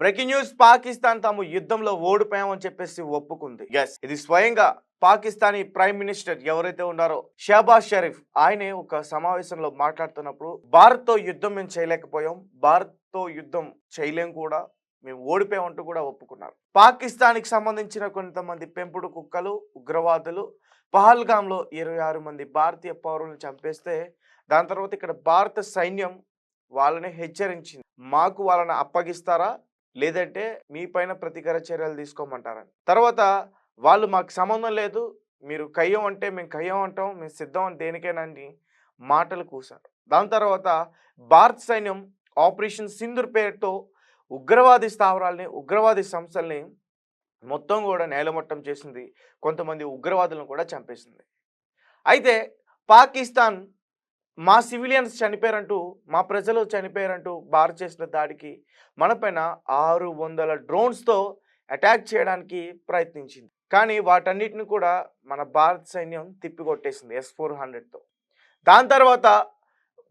Breaking news Pakistan తాము యుద్ధంలో ఓడిపోయామని చెప్పేసి ఒప్పుకుంది. ఎస్ ఇది స్వయంగా పాకిస్తానీ ప్రైమ్ మినిస్టర్ ఎవరైతే ఉన్నారో షహబాజ్ షరీఫ్ ఆయనే ఒక సమావేశంలో మాట్లాడుతున్నప్పుడు భారత్తో యుద్ధం మేము చేయలేకపోయాం భారత్తో యుద్ధం చేయలేం కూడా మేము ఓడిపోయామంటూ కూడా ఒప్పుకున్నారు. పాకిస్తాన్కి సంబంధించిన కొంతమంది పెంపుడు కుక్కలు ఉగ్రవాదులు పహల్గాంలో ఇరవై ఆరు మంది భారతీయ పౌరులను చంపేస్తే దాని తర్వాత ఇక్కడ భారత సైన్యం వాళ్ళని హెచ్చరించింది. మాకు వాళ్ళని అప్పగిస్తారా? లేదంటే మీ పైన ప్రతీకార చర్యలు తీసుకోమంటారని. తర్వాత వాళ్ళు మాకు సంబంధం లేదు మీరు కయ్యం అంటే మేము కయ్యం అంటాం మేము సిద్ధం అని దేనికేనని మాటలు కూశారు దాని తర్వాత భారత సైన్యం ఆపరేషన్ సింధుర్ పేరుతో ఉగ్రవాది స్థావరాల్ని ఉగ్రవాది సంస్థల్ని మొత్తం కూడా నేలమట్టం చేసింది. కొంతమంది ఉగ్రవాదులను కూడా చంపేసింది. అయితే పాకిస్తాన్ మా సివిలియన్స్ చనిపోయారంటూ మా ప్రజలు చనిపోయారంటూ భారత్ చేసిన దాడికి మనపైన ఆరు వందల డ్రోన్స్తో అటాక్ చేయడానికి ప్రయత్నించింది. కానీ వాటన్నిటిని కూడా మన భారత సైన్యం తిప్పికొట్టేసింది ఎస్ ఫోర్ హండ్రెడ్తో. దాని తర్వాత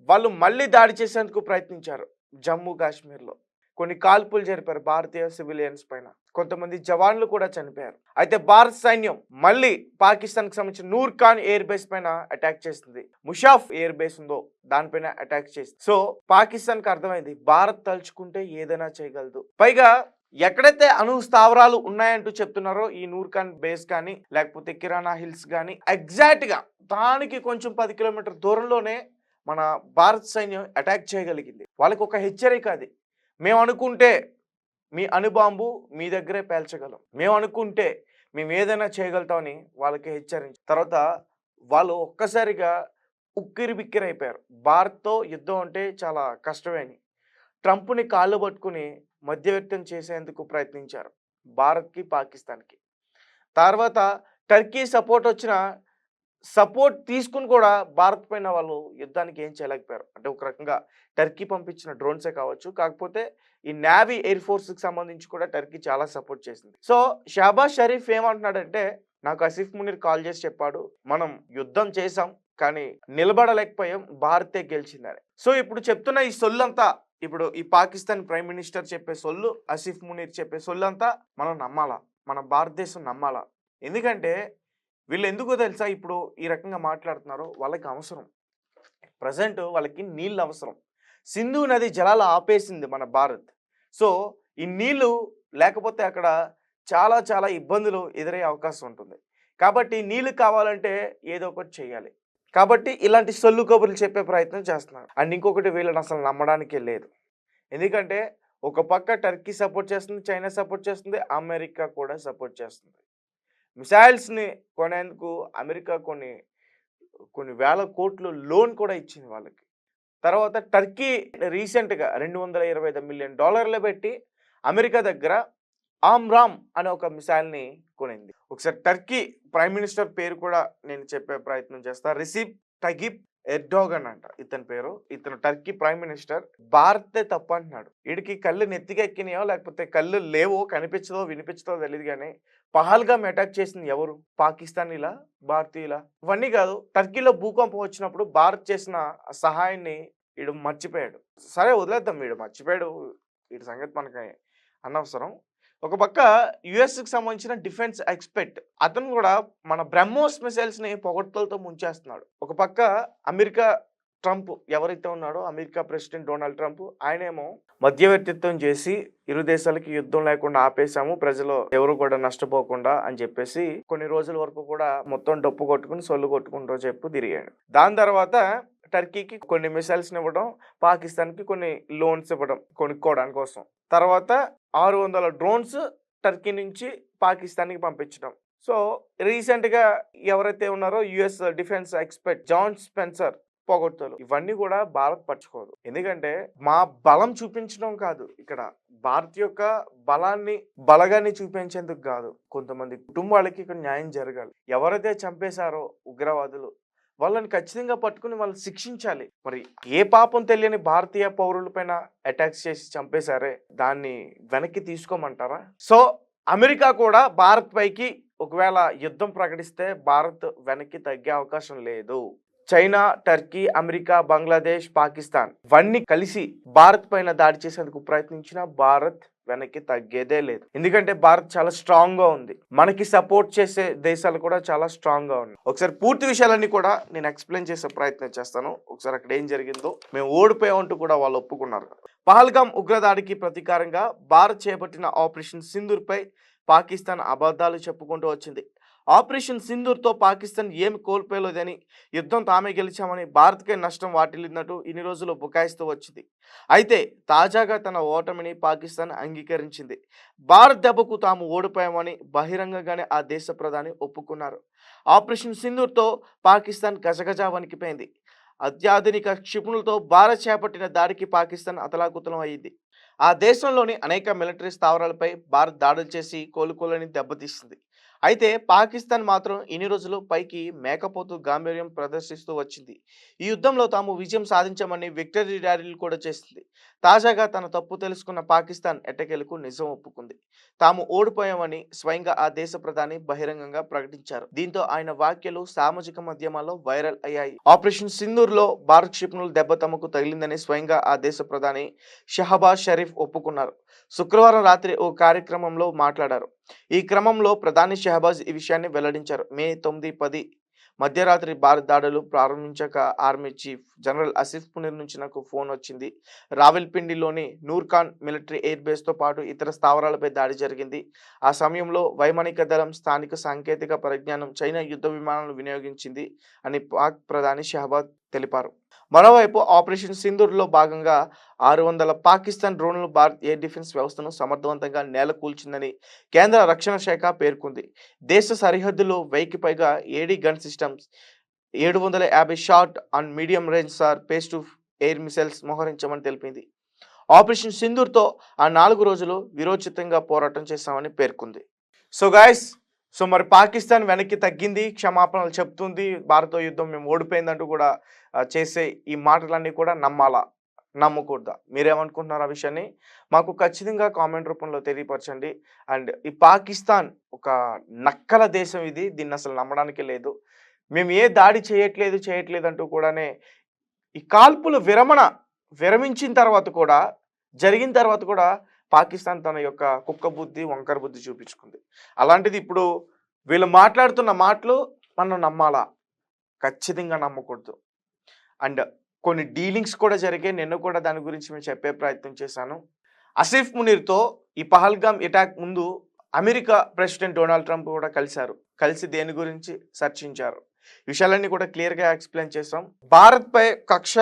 వాళ్ళు మళ్ళీ దాడి చేసేందుకు ప్రయత్నించారు జమ్మూ కాశ్మీర్లో. కొన్ని కాల్పులు జరిపారు భారతీయ సివిలియన్స్ పైన. కొంతమంది జవాన్లు కూడా చనిపోయారు. అయితే భారత సైన్యం మళ్ళీ పాకిస్తాన్కి సంబంధించిన నూర్ ఖాన్ ఎయిర్ బేస్ పైన అటాక్ చేసింది. ముషాఫ్ ఎయిర్ బేస్ ఉందో దానిపైన అటాక్ చేసింది సో పాకిస్తాన్కి అర్థమైంది భారత్ తలుచుకుంటే ఏదైనా చేయగలదు. పైగా ఎక్కడైతే అణు స్థావరాలు ఉన్నాయంటూ చెప్తున్నారో ఈ నూర్ఖాన్ బేస్ కానీ లేకపోతే కిరాణా హిల్స్ కానీ ఎగ్జాక్ట్గా దానికి కొంచెం పది కిలోమీటర్ దూరంలోనే మన భారత సైన్యం అటాక్ చేయగలిగింది. వాళ్ళకి ఒక హెచ్చరిక అది. మేము అనుకుంటే మీ అణుబాంబు మీ దగ్గరే పేల్చగలం. మేము అనుకుంటే మేము ఏదైనా చేయగలుగుతామని వాళ్ళకి హెచ్చరించి తర్వాత వాళ్ళు ఒక్కసారిగా ఉక్కిరి బిక్కిరి అయిపోయారు. భారత్తో యుద్ధం అంటే చాలా కష్టమే అని. ట్రంప్ని కాళ్ళు పట్టుకుని మధ్యవర్తం చేసేందుకు ప్రయత్నించారు భారత్కి పాకిస్తాన్కి. తర్వాత టర్కీ సపోర్ట్ వచ్చిన సపోర్ట్ తీసుకుని కూడా భారత్ పైన వాళ్ళు యుద్ధానికి ఏం చేయలేకపోయారు. అంటే ఒక రకంగా టర్కీ పంపించిన డ్రోన్సే కావచ్చు. కాకపోతే ఈ నేవీ ఎయిర్ ఫోర్స్కి సంబంధించి కూడా టర్కీ చాలా సపోర్ట్ చేసింది. సో షాబాజ్ షరీఫ్ ఏమంటున్నాడంటే నాకు అసిఫ్ మునీర్ కాల్ చేసి చెప్పాడు మనం యుద్ధం చేసాం కానీ నిలబడలేకపోయాం భారతే గెలిచిందని. సో ఇప్పుడు చెప్తున్న ఈ సొల్లంతా ఇప్పుడు ఈ పాకిస్తాన్ ప్రైమ్ మినిస్టర్ చెప్పే సొల్లు అసిఫ్ మునీర్ చెప్పే సొల్లంతా మనం నమ్మాలా? మన భారతదేశం నమ్మాలా? ఎందుకంటే వీళ్ళు ఎందుకో తెలుసా ఇప్పుడు ఈ రకంగా మాట్లాడుతున్నారో? వాళ్ళకి అవసరం. ప్రజెంట్ వాళ్ళకి నీళ్ళు అవసరం. సింధు నది జలాలు ఆపేసింది మన భారత్. సో ఈ నీళ్ళు లేకపోతే అక్కడ చాలా చాలా ఇబ్బందులు ఎదురయ్యే అవకాశం ఉంటుంది. కాబట్టి నీళ్ళు కావాలంటే ఏదో ఒకటి చేయాలి. కాబట్టి ఇలాంటి సొల్లు కబుర్లు చెప్పే ప్రయత్నం చేస్తున్నారు. అండ్ ఇంకొకటి వీళ్ళని అసలు నమ్మడానికే లేదు. ఎందుకంటే ఒక పక్క టర్కీ సపోర్ట్ చేస్తుంది చైనా సపోర్ట్ చేస్తుంది అమెరికా కూడా సపోర్ట్ చేస్తుంది. మిసైల్స్ని కొనేందుకు అమెరికా కొన్ని కొన్ని వేల కోట్లు లోన్ కూడా ఇచ్చింది వాళ్ళకి. తర్వాత టర్కీ రీసెంట్గా రెండు వందల ఇరవై ఐదు మిలియన్ డాలర్లు పెట్టి అమెరికా దగ్గర ఆమ్రామ్ అనే ఒక మిసైల్ని కొనింది. ఒకసారి టర్కీ ప్రైమ్ మినిస్టర్ పేరు కూడా నేను చెప్పే ప్రయత్నం చేస్తా. రిసీప్ టగిప్ ఎర్డోగన్ అంట ఇతని పేరు. ఇతను టర్కీ ప్రైమ్ మినిస్టర్. భారతే తప్పు అంటున్నాడు. వీడికి కళ్ళు నెత్తికెక్కినాయో లేకపోతే కళ్ళు లేవో కనిపించదో వినిపించదో తెలియదు కానీ పహల్గామ్ అటాక్ చేసింది ఎవరు? పాకిస్తాన్ ఇలా? ఇవన్నీ కాదు టర్కీలో భూకంపం వచ్చినప్పుడు భారత్ చేసిన సహాయాన్ని వీడు మర్చిపోయాడు. సరే వదిలేద్దాం వీడు మర్చిపోయాడు. వీడి సంగతి మనకి అనవసరం. ఒక పక్క యుఎస్కి సంబంధించిన డిఫెన్స్ ఎక్స్పెక్ట్ అతను కూడా మన బ్రహ్మోస్ మిసైల్స్ని పొగడ్తలతో ముంచేస్తున్నాడు. ఒక పక్క అమెరికా ట్రంప్ ఎవరైతే ఉన్నాడో అమెరికా ప్రెసిడెంట్ డొనాల్డ్ ట్రంప్ ఆయనేమో మధ్యవర్తిత్వం చేసి ఇరు దేశాలకి యుద్ధం లేకుండా ఆపేశాము ప్రజలు ఎవరు కూడా నష్టపోకుండా అని చెప్పేసి కొన్ని రోజుల వరకు కూడా మొత్తం డప్పు కొట్టుకుని సొల్లు కొట్టుకుంటూ చెప్పు తిరిగాడు. దాని తర్వాత టర్కీకి కొన్ని మిసైల్స్ ఇవ్వడం పాకిస్తాన్కి కొన్ని లోన్స్ ఇవ్వడం కొనుక్కోవడానికి కోసం తర్వాత ఆరు వందల డ్రోన్స్ టర్కీ నుంచి పాకిస్తాన్కి పంపించడం. సో రీసెంట్గా ఎవరైతే ఉన్నారో US defence expert John Spencer పోగొట్టులు ఇవన్నీ కూడా భారత్ పట్టుకోదు ఎందుకంటే మా బలం చూపించడం కాదు. ఇక్కడ భారత్ యొక్క బలాన్ని బలగాన్ని చూపించేందుకు కాదు. కొంతమంది కుటుంబాలకి ఇక్కడ న్యాయం జరగాలి. ఎవరైతే చంపేశారో ఉగ్రవాదులు వాళ్ళని ఖచ్చితంగా పట్టుకుని వాళ్ళు శిక్షించాలి. మరి ఏ పాపం తెలియని భారతీయ పౌరులపైన అటాక్స్ చేసి చంపేశారే? దాన్ని వెనక్కి తీసుకోమంటారా? సో అమెరికా కూడా భారత్ పైకి ఒకవేళ యుద్ధం ప్రకటిస్తే భారత్ వెనక్కి తగ్గే అవకాశం లేదు. China Turkey America Bangladesh Pakistan ఇవన్నీ కలిసి భారత్ పైన దాడి చేసేందుకు ప్రయత్నించిన భారత్ వెనక్కి తగ్గేదే లేదు. ఎందుకంటే భారత్ చాలా స్ట్రాంగ్గా ఉంది. మనకి సపోర్ట్ చేసే దేశాలు కూడా చాలా స్ట్రాంగ్గా ఉన్నాయి. ఒకసారి పూర్తి విషయాలన్నీ కూడా నేను ఎక్స్ప్లెయిన్ చేసే ప్రయత్నం చేస్తాను. ఒకసారి అక్కడ ఏం జరిగిందో మేము ఓడిపోయామంటూ కూడా వాళ్ళు ఒప్పుకున్నారు పహల్గాం ఉగ్రదాడికి ప్రతీకారంగా భారత్ చేపట్టిన ఆపరేషన్ సింధూర్పై పాకిస్తాన్ అబద్ధాలు చెప్పుకుంటూ వచ్చింది. ఆపరేషన్ సింధూర్తో పాకిస్తాన్ ఏమి కోల్పోలేదని యుద్ధం తామే గెలిచామని భారత్కే నష్టం వాటిల్లినట్టు ఇన్ని రోజులు బుకాయిస్తూ వచ్చింది. అయితే తాజాగా తన ఓటమిని పాకిస్తాన్ అంగీకరించింది. భారత్ దెబ్బకు తాము ఓడిపోయామని బహిరంగంగానే ఆ దేశ ప్రధాని ఒప్పుకున్నారు. ఆపరేషన్ సింధూర్తో పాకిస్తాన్ గజగజ వణికిపోయింది. అత్యాధునిక క్షిపణులతో భారత్ చేపట్టిన దాడికి పాకిస్తాన్ అతలాకుతలం అయింది ఆ దేశంలోని అనేక మిలిటరీ స్థావరాలపై భారత్ దాడులు చేసి కోలుకోలేని దెబ్బతీసింది. అయితే పాకిస్తాన్ మాత్రం ఇన్ని రోజులు పైకి మేకపోతు గాంభీర్యం ప్రదర్శిస్తూ వచ్చింది. ఈ యుద్ధంలో తాము విజయం సాధించామని విక్టరీ ర్యాలీలు కూడా చేసింది. తాజాగా తన తప్పు తెలుసుకున్న పాకిస్తాన్ ఎట్టకేలకు నిజం ఒప్పుకుంది. తాము ఓడిపోయామని స్వయంగా ఆ దేశ ప్రధాని బహిరంగంగా ప్రకటించారు. దీంతో ఆయన వ్యాఖ్యలు సామాజిక మాధ్యమాల్లో వైరల్ అయ్యాయి. ఆపరేషన్ సింధూర్లో భారత్ క్షిపణుల దెబ్బ తమకు తగిలిందని స్వయంగా ఆ దేశ ప్రధాని షహబాజ్ షరీఫ్ ఒప్పుకున్నారు. శుక్రవారం రాత్రి ఓ కార్యక్రమంలో మాట్లాడారు. ఈ క్రమంలో ప్రధాని షహబాజ్ ఈ విషయాన్ని వెల్లడించారు. మే తొమ్మిది పది మధ్యరాత్రి భారత్ దాడులు ప్రారంభించాక army chief general Asif Munir నుంచి నాకు ఫోన్ వచ్చింది. రావెల్పిండిలోని నూర్ఖాన్ మిలిటరీ ఎయిర్ బేస్తో పాటు ఇతర స్థావరాలపై దాడి జరిగింది. ఆ సమయంలో వైమానిక దళం స్థానిక సాంకేతిక పరిజ్ఞానం చైనా యుద్ధ విమానాలను వినియోగించింది అని పాక్ ప్రధాని షహబాజ్ తెలిపారు. మరోవైపు ఆపరేషన్ సింధూర్లో భాగంగా ఆరు వందల పాకిస్తాన్ డ్రోన్లు భారత్ ఎయిర్ డిఫెన్స్ వ్యవస్థను సమర్థవంతంగా నేలకూల్చిందని కేంద్ర రక్షణ శాఖ పేర్కొంది. దేశ సరిహద్దులో వెయ్యికి పైగా ఏడీ గన్ సిస్టమ్స్ ఏడు వందల యాభై short and medium range surface to air missiles మోహరించమని తెలిపింది. ఆపరేషన్ సింధూర్తో ఆ నాలుగు రోజులు విరోచితంగా పోరాటం చేశామని పేర్కొంది. సో గాయస్ సో మరి పాకిస్తాన్ వెనక్కి తగ్గింది క్షమాపణలు చెప్తుంది. భారత యుద్ధం మేము ఓడిపోయిందంటూ కూడా చేసే ఈ మాటలన్నీ కూడా నమ్మాలా? నమ్మకూడదా? మీరేమనుకుంటున్నారు ఆ విషయాన్ని? మాకు ఖచ్చితంగా కామెంట్ రూపంలో తెలియపరచండి. అండ్ ఈ పాకిస్తాన్ ఒక నక్కల దేశం ఇది దీన్ని అసలు నమ్మడానికి లేదు. మేము ఏ దాడి చేయట్లేదు చేయట్లేదు అంటూ కూడానే ఈ కాల్పుల విరమణ విరమించిన తర్వాత కూడా జరిగిన తర్వాత కూడా పాకిస్తాన్ తన యొక్క కుక్క బుద్ధి వంకర బుద్ధి చూపించుకుంది. అలాంటిది ఇప్పుడు వీళ్ళు మాట్లాడుతున్న మాటలు మనం నమ్మాలా? ఖచ్చితంగా నమ్మకూడదు. అండ్ కొన్ని డీలింగ్స్ కూడా జరిగాయి. నేను కూడా దాని గురించి మేము చెప్పే ప్రయత్నం చేశాను. అసీఫ్ మునీర్తో ఈ పహల్గామ్ అటాక్ ముందు అమెరికా ప్రెసిడెంట్ డొనాల్డ్ ట్రంప్ కూడా కలిశారు. కలిసి దేని గురించి చర్చించారు? విషయాలన్నీ కూడా క్లియర్గా ఎక్స్ప్లెయిన్ చేసాం భారత్పై కక్ష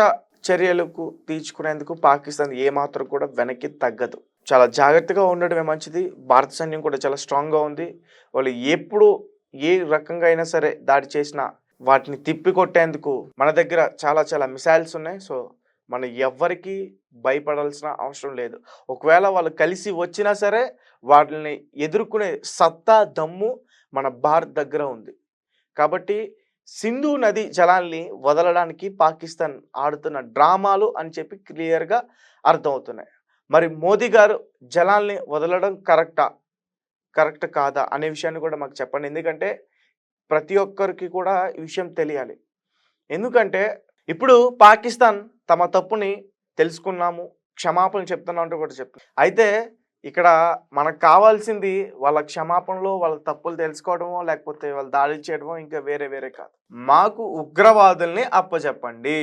చర్యలకు తీర్చుకునేందుకు పాకిస్తాన్ ఏమాత్రం కూడా వెనక్కి తగ్గదు. చాలా జాగ్రత్తగా ఉండడమే మంచిది. భారత సైన్యం కూడా చాలా స్ట్రాంగ్గా ఉంది. వాళ్ళు ఎప్పుడు ఏ రకంగా అయినా సరే దాడి చేసినా వాటిని తిప్పి కొట్టేందుకు మన దగ్గర చాలా చాలా మిసైల్స్ ఉన్నాయి. సో మనం ఎవ్వరికి భయపడాల్సిన అవసరం లేదు. ఒకవేళ వాళ్ళు కలిసి వచ్చినా సరే వాటిని ఎదుర్కొనే సత్తా దమ్ము మన భారత్ దగ్గర ఉంది. కాబట్టి సింధు నది జలాల్ని వదలడానికి పాకిస్తాన్ ఆడుతున్న డ్రామాలు అని చెప్పి క్లియర్గా అర్థమవుతున్నాయి. మరి మోదీ గారు జలాల్ని వదలడం కరెక్టా? కరెక్ట్ కాదా? అనే విషయాన్ని కూడా మాకు చెప్పండి. ఎందుకంటే ప్రతి ఒక్కరికి కూడా ఈ విషయం తెలియాలి. ఎందుకంటే ఇప్పుడు పాకిస్తాన్ తమ తప్పుని తెలుసుకున్నాము క్షమాపణ చెప్తున్నాం అంటూ కూడా చెప్తుంది అయితే ఇక్కడ మనకు కావాల్సింది వాళ్ళ క్షమాపణలో వాళ్ళ తప్పులు తెలుసుకోవడమో లేకపోతే వాళ్ళు దాడి చేయడమో ఇంకా వేరే వేరే కాదు. మాకు ఉగ్రవాదుల్ని అప్పచెప్పండి